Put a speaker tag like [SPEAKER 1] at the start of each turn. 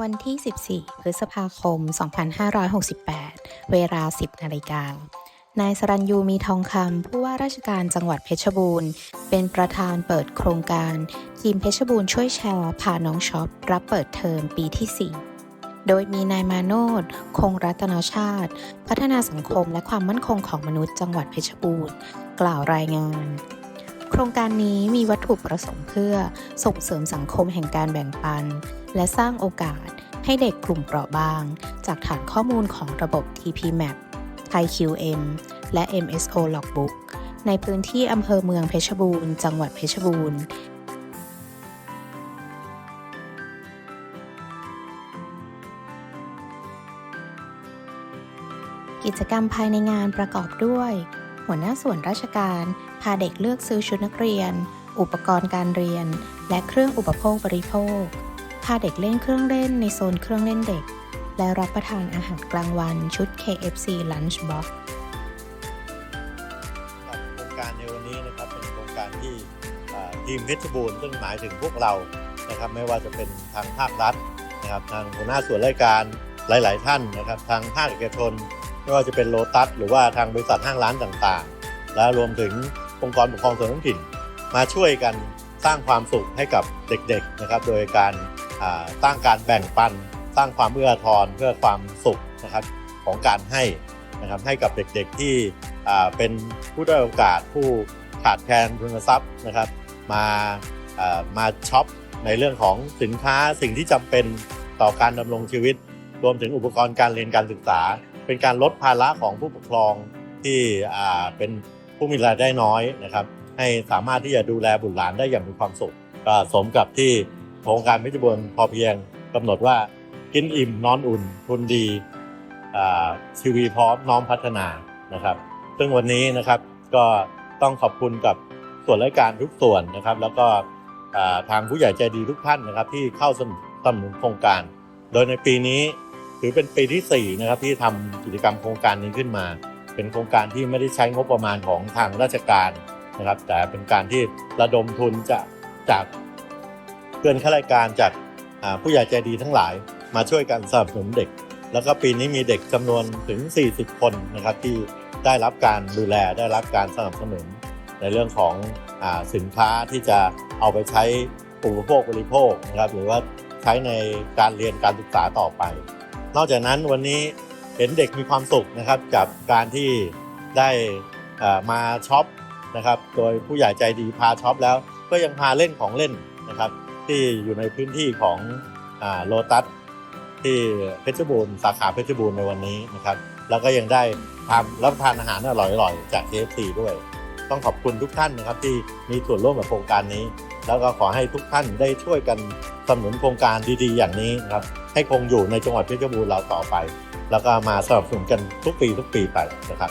[SPEAKER 1] วันที่ 14 พฤษภาคม 2568 เวลา 10 นาฬิกา นายสรัญยูมีทองคำผู้ว่าราชการจังหวัดเพชรบูรณ์ เป็นประธานเปิดโครงการ ทีมเพชรบูรณ์ช่วยแชร์พาน้องช็อป รับเปิดเทอมปีที่ 4โดยมีนายมาโนดคงรัตนชาติ พัฒนาสังคมและความมั่นคงของมนุษย์จังหวัดเพชรบูรณ์ กล่าวรายงาน โครงการนี้มีวัตถุประสงค์เพื่อส่งเสริมสังคมแห่งการแบ่งปัน และสร้างโอกาสให้เด็กกลุ่มเปราะบาง จากฐานข้อมูลของระบบ TPMAP ThaiQM และ MSO Logbook ในพื้นที่อำเภอเมืองเพชรบูรณ์ จังหวัดเพชรบูรณ์กิจกรรมภายในงานประกอบด้วย หัวหน้าส่วนราชการ พาเด็กเลือกซื้อชุดนักเรียน อุปกรณ์การเรียน และเครื่องอุปโภคบริโภค พาเด็กเล่นเครื่องเล่นในโซนเครื่องเล่นเด็ก และรับประทานอาหารกลางวันชุด KFC Lunch Box
[SPEAKER 2] โครงการในวันนี้นะครับเป็นโครงการที่ทีมเพชรบูรณ์ซึ่งหมายถึงพวกเรานะครับไม่ว่าจะเป็นทางภาครัฐนะครับทางหัวหน้าส่วนราชการหลาย ๆ ท่านนะครับทางภาคเอกชน ไม่ว่าจะเป็นโลตัสหรือว่าทางบริษัทห้างร้านต่างๆ และรวมถึงองค์กรปกครองส่วนท้องถิ่น มาช่วยกันสร้างความสุขให้กับเด็กๆนะครับ โดยการสร้างการแบ่งปัน สร้างความเอื้ออาทรเพื่อความสุขนะครับของการให้นะครับให้กับเด็กๆที่เป็นผู้ด้อยโอกาสผู้ขาดแคลนทุนทรัพย์นะครับ มาอ่ามาช็อปในเรื่องของสินค้าสิ่งที่จำเป็นต่อการดำรงชีวิต รวมถึงอุปกรณ์การเรียนการศึกษา เป็นการลดภาระของผู้ปกครองที่เป็นผู้มีรายได้น้อยนะครับ ให้สามารถที่จะดูแลบุตรหลานได้อย่างมีความสุขก็สมกับที่โครงการเพชรบูรณ์พอเพียงกำหนดว่ากินอิ่มนอนอุ่นทุนดีชีวีพร้อมน้อมพัฒนานะครับ ซึ่งวันนี้นะครับก็ต้องขอบคุณกับส่วนราชการทุกส่วนนะครับ แล้วก็ทางผู้ใหญ่ใจดีทุกท่านนะครับ ที่เข้าสนับสนุนโครงการ โดยในปีนี้ ถือเป็นปีที่ 4 นะครับที่ทำกิจกรรมโครงการนี้ขึ้นมา เป็นโครงการที่ไม่ได้ใช้งบประมาณของทางราชการนะครับ แต่เป็นการที่ระดมทุนจากจากเพื่อนข้าราชการจากผู้ใหญ่ใจดีทั้งหลายมาช่วยกันสนับสนุนเด็ก แล้วก็ปีนี้มีเด็กจำนวนถึง 40 คนนะครับที่ได้รับการดูแลได้รับการสนับสนุน ในเรื่องของอสินค้าที่จะเอาไปใช้อุปโภคบริโภคนะครับหรือว่าใช้ในการเรียนการศึกษาต่อไป นอกจากนั้นวันนี้เห็นเด็กมีความสุขนะครับกับการที่ได้มาช็อปนะครับ โดยผู้ใหญ่ใจดีพาช็อปแล้ว ก็ยังพาเล่นของเล่นนะครับ ที่อยู่ในพื้นที่ของโลตัสที่เพชรบูรณ์สาขาเพชรบูรณ์ในวันนี้นะครับ แล้วก็ยังได้ทำรับประทานอาหารอร่อยๆ จาก KFC ด้วย ต้องขอบคุณทุกท่านนะครับที่มีส่วนร่วมกับโครงการนี้ แล้วก็ขอให้ทุกท่านได้ช่วยกันสนับสนุนโครงการดีๆ อย่างนี้นะครับ ให้คงอยู่ในจังหวัดเพชรบูรณ์เราต่อไป แล้วก็มาสนับสนุนกันทุกปีทุกปีไปนะครับ